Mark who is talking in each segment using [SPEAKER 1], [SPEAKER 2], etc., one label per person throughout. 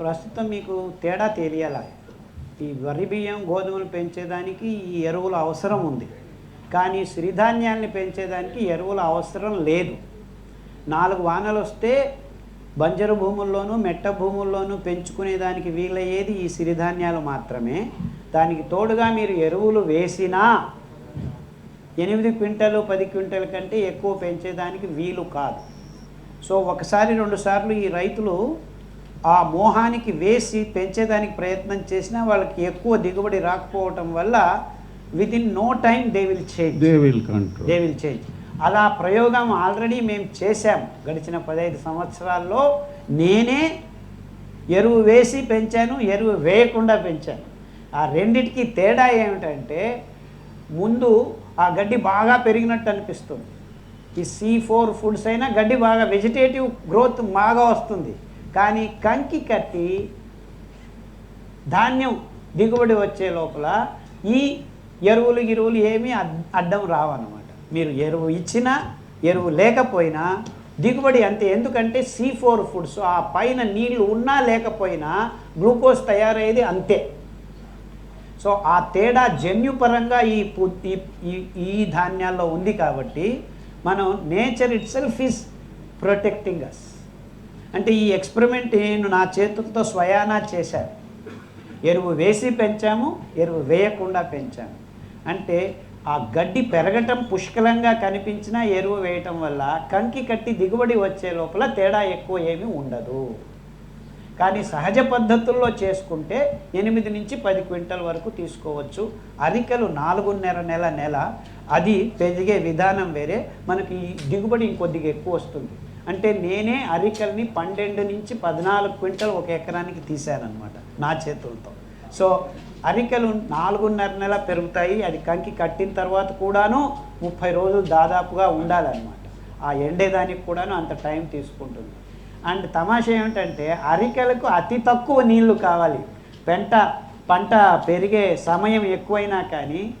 [SPEAKER 1] ప్రస్తుతం మీకు తేడా తెలియాల? ఈ వరి బియ్యం గోధుమలు పెంచేదానికి ఈ ఎరువుల అవసరం ఉంది. కానీ సిరిధాన్యాల్ని పెంచేదానికి ఎరువుల అవసరం లేదు. నాలుగు వానలు వస్తే బంజరు భూముల్లోనూ మెట్ట భూముల్లోనూ పెంచుకునేదానికి వీలయ్యేది ఈ సిరిధాన్యాలు మాత్రమే. దానికి తోడుగా మీరు ఎరువులు వేసినా ఎనిమిది క్వింటలు పది క్వింటల కంటే ఎక్కువ పెంచేదానికి వీలు కాదు. సో ఒకసారి రెండు సార్లు ఈ రైతులు ఆ మోహానికి వేసి పెంచేదానికి ప్రయత్నం చేసినా వాళ్ళకి ఎక్కువ దిగుబడి రాకపోవటం వల్ల within no time they will change
[SPEAKER 2] they will control
[SPEAKER 1] they will change అలా ప్రయోగం ఆల్రెడీ మేము చేశాం. గడిచిన పదహైదు సంవత్సరాల్లో నేనే ఎరువు వేసి పెంచాను ఎరువు వేయకుండా పెంచాను. ఆ రెండిటికి తేడా ఏమిటంటే ముందు ఆ గడ్డి బాగా పెరిగినట్టు అనిపిస్తుంది. ఈ సి ఫోర్ ఫుడ్స్ అయినా గడ్డి బాగా వెజిటేటివ్ గ్రోత్ బాగా వస్తుంది. కానీ కంకి కట్టి ధాన్యం దిగుబడి వచ్చే లోపల ఈ ఎరువులు గిరువులు ఏమీ అడ్డం రావన్నమాట. మీరు ఎరువు ఇచ్చినా ఎరువు లేకపోయినా దిగుబడి అంతే. ఎందుకంటే సి ఫోర్ ఫుడ్స్ ఆ పైన నీళ్ళు ఉన్నా లేకపోయినా గ్లూకోజ్ తయారయ్యేది అంతే. సో ఆ తేడా జన్యుపరంగా ఈ పు- ఈ- ఈ- ఈ ధాన్యాల్లో ఉంది కాబట్టి మనం nature itself is protecting us అంటే ఈ ఎక్స్పెరిమెంట్ నేను నా చేతులతో స్వయానా చేశాను ఎరువు వేసి పెంచాము ఎరువు వేయకుండా పెంచాము. అంటే ఆ గడ్డి పెరగటం పుష్కలంగా కనిపించినా ఎరువు వేయటం వల్ల కంకి కట్టి దిగుబడి వచ్చే లోపల తేడా ఎక్కువ ఏమీ ఉండదు. కానీ సహజ పద్ధతుల్లో చేసుకుంటే ఎనిమిది నుంచి పది క్వింటల్ వరకు తీసుకోవచ్చు. అరికలు నాలుగున్నర నెల నెల. అది పెరిగే విధానం వేరే. మనకి దిగుబడి ఇంకొద్దిగా ఎక్కువ వస్తుంది. అంటే నేనే అరికల్ని పన్నెండు నుంచి పద్నాలుగు క్వింటల్ ఒక ఎకరానికి తీశానమాట నా చేతులతో. సో అరికలు నాలుగున్నర నెల పెరుగుతాయి అది కంకి కట్టిన తర్వాత కూడాను ముప్పై రోజులు దాదాపుగా ఉండాలన్నమాట. ఆ ఎండేదానికి కూడాను అంత టైం తీసుకుంటుంది. అండ్ తమాషా ఏమిటంటే అరికెలకు అతి తక్కువ నీళ్ళు కావాలి. పెంట పంట పెరిగే సమయం ఎక్కువైనా కానీ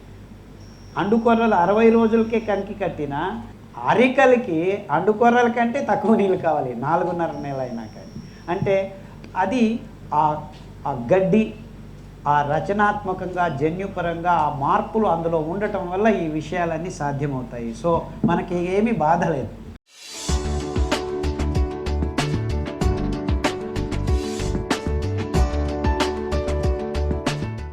[SPEAKER 1] అండుకొర్రలు అరవై రోజులకే కంకి కట్టిన అరికలకి అండుకొర్రల కంటే తక్కువ నీళ్ళు కావాలి నాలుగున్నర నెల అయినా కానీ. అంటే అది ఆ ఆ గడ్డి ఆ రచనాత్మకంగా జన్యుపరంగా ఆ మార్పులు అందులో ఉండటం వల్ల ఈ విషయాలన్నీ సాధ్యమవుతాయి. సో మనకి ఏమీ బాధ లేదు.